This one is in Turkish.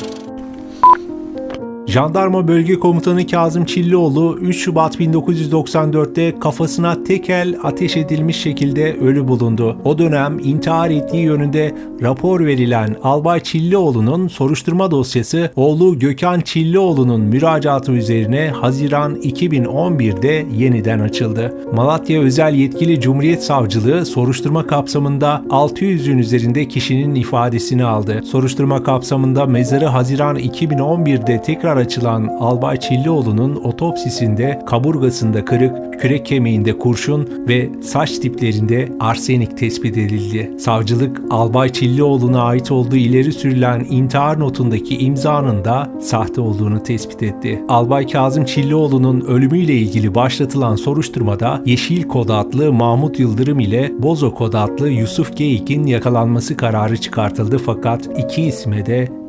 Bye. Jandarma Bölge Komutanı Kazım Çillioğlu 3 Şubat 1994'te kafasına tekel ateş edilmiş şekilde ölü bulundu. O dönem intihar ettiği yönünde rapor verilen Albay Çillioğlu'nun soruşturma dosyası oğlu Gökhan Çillioğlu'nun müracaatı üzerine Haziran 2011'de yeniden açıldı. Malatya Özel Yetkili Cumhuriyet Savcılığı soruşturma kapsamında 600'ün üzerinde kişinin ifadesini aldı. Soruşturma kapsamında mezarı Haziran 2011'de tekrar açılan Albay Çillioğlu'nun otopsisinde kaburgasında kırık, kürek kemiğinde kurşun ve saç diplerinde arsenik tespit edildi. Savcılık Albay Çillioğlu'na ait olduğu ileri sürülen intihar notundaki imzanın da sahte olduğunu tespit etti. Albay Kazım Çillioğlu'nun ölümüyle ilgili başlatılan soruşturmada Yeşil Kod adlı Mahmut Yıldırım ile Bozo Kod adlı Yusuf Geyik'in yakalanması kararı çıkartıldı fakat iki isme de